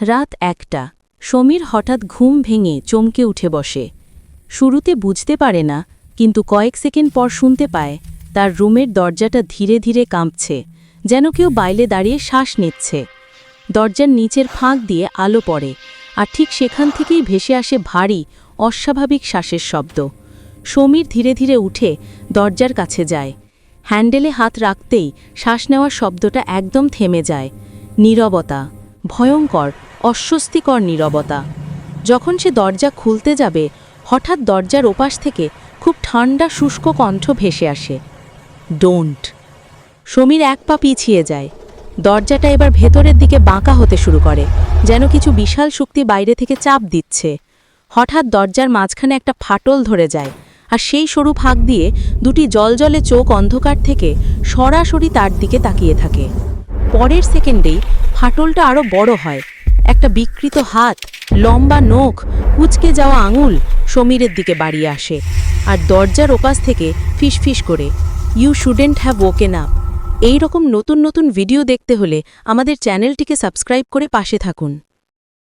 রাত একটা। সমীর হঠাৎ ঘুম ভেঙে চমকে উঠে বসে। শুরুতে বুঝতে পারে না, কিন্তু কয়েক সেকেন্ড পর শুনতে পায়, তার রুমের দরজাটা ধীরে ধীরে কাঁপছে, যেন কেউ বাইলে দাঁড়িয়ে শ্বাস নিচ্ছে। দরজার নিচের ফাঁক দিয়ে আলো পড়ে, আর ঠিক সেখান থেকেই ভেসে আসে ভারী, অস্বাভাবিক শ্বাসের শব্দ। সমীর ধীরে ধীরে উঠে দরজার কাছে যায়। হ্যান্ডেলে হাত রাখতেই শ্বাস নেওয়ার শব্দটা একদম থেমে যায়। নীরবতা, ভয়ঙ্কর অস্বস্তিকর নীরবতা। যখন সে দরজা খুলতে যাবে, হঠাৎ দরজার ওপাশ থেকে খুব ঠান্ডা শুষ্ক কণ্ঠ ভেসে আসে। ডোন্ট সমীর এক পা পিছিয়ে যায়। দরজাটা এবার ভেতরের দিকে বাঁকা হতে শুরু করে, যেন কিছু বিশাল শক্তি বাইরে থেকে চাপ দিচ্ছে। হঠাৎ দরজার মাঝখানে একটা ফাটল ধরে যায়, আর সেই সরু ফাঁক দিয়ে দুটি জলজলে চোখ অন্ধকার থেকে সরাসরি তার দিকে তাকিয়ে থাকে। পরের সেকেন্ডেই ফাটলটা আরও বড় হয় একটা বিকৃত হাত, লম্বা নখ, কুচকে যাওয়া আঙুল সমীরের দিকে বাড়িয়ে আসে আর দরজার ওপাশ থেকে ফিসফিস করে you shouldn't have woken up এই রকম নতুন নতুন ভিডিও দেখতে হলে আমাদের চ্যানেলটিকে সাবস্ক্রাইব করে পাশে থাকুন।